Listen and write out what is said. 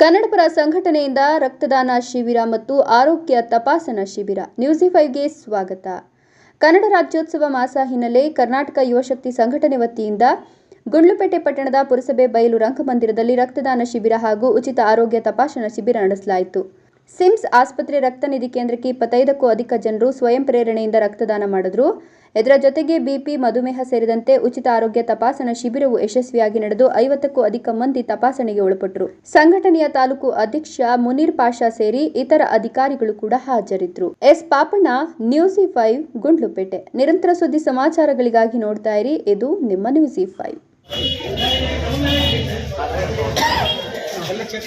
ಕನ್ನಡಪರ ಸಂಘಟನೆಯಿಂದ ರಕ್ತದಾನ ಶಿಬಿರ ಮತ್ತು ಆರೋಗ್ಯ ತಪಾಸಣಾ ಶಿಬಿರ. ನ್ಯೂಸಿ ಫೈವ್ಗೆ ಸ್ವಾಗತ. ಕನ್ನಡ ರಾಜ್ಯೋತ್ಸವ ಮಾಸ ಹಿನ್ನೆಲೆ ಕರ್ನಾಟಕ ಯುವಶಕ್ತಿ ಸಂಘಟನೆ ವತಿಯಿಂದ ಗುಂಡ್ಲುಪೇಟೆ ಪಟ್ಟಣದ ಪುರಸಭೆ ಬಯಲು ರಂಗಮಂದಿರದಲ್ಲಿ ರಕ್ತದಾನ ಶಿಬಿರ ಹಾಗೂ ಉಚಿತ ಆರೋಗ್ಯ ತಪಾಸಣಾ ಶಿಬಿರ ನಡೆಸಲಾಯಿತು. ಸಿಮ್ಸ್ ಆಸ್ಪತ್ರೆ ರಕ್ತ ನಿಧಿ ಕೇಂದ್ರಕ್ಕೆ ಇಪ್ಪತ್ತೈದಕ್ಕೂ ಅಧಿಕ ಜನರು ಸ್ವಯಂ ಪ್ರೇರಣೆಯಿಂದ ರಕ್ತದಾನ ಮಾಡಿದ್ರು. ಇದರ ಜೊತೆಗೆ ಬಿಪಿ, ಮಧುಮೇಹ ಸೇರಿದಂತೆ ಉಚಿತ ಆರೋಗ್ಯ ತಪಾಸಣಾ ಶಿಬಿರವು ಯಶಸ್ವಿಯಾಗಿ ನಡೆದು ಐವತ್ತಕ್ಕೂ ಅಧಿಕ ಮಂದಿ ತಪಾಸಣೆಗೆ ಒಳಪಟ್ಟರು. ಸಂಘಟನೆಯ ತಾಲೂಕು ಅಧ್ಯಕ್ಷ ಮುನೀರ್ ಪಾಷಾ ಸೇರಿ ಇತರ ಅಧಿಕಾರಿಗಳು ಕೂಡ ಹಾಜರಿದ್ದರು S Papanna, news five, Gundlupet. ನಿರಂತರ ಸುದ್ದಿ ಸಮಾಚಾರಗಳಿಗಾಗಿ ನೋಡ್ತಾ ಇರಿ. ಇದು ನಿಮ್ಮ ನ್ಯೂಸಿ ಫೈವ್. ಎಲ್ಲ ಚೆಕ್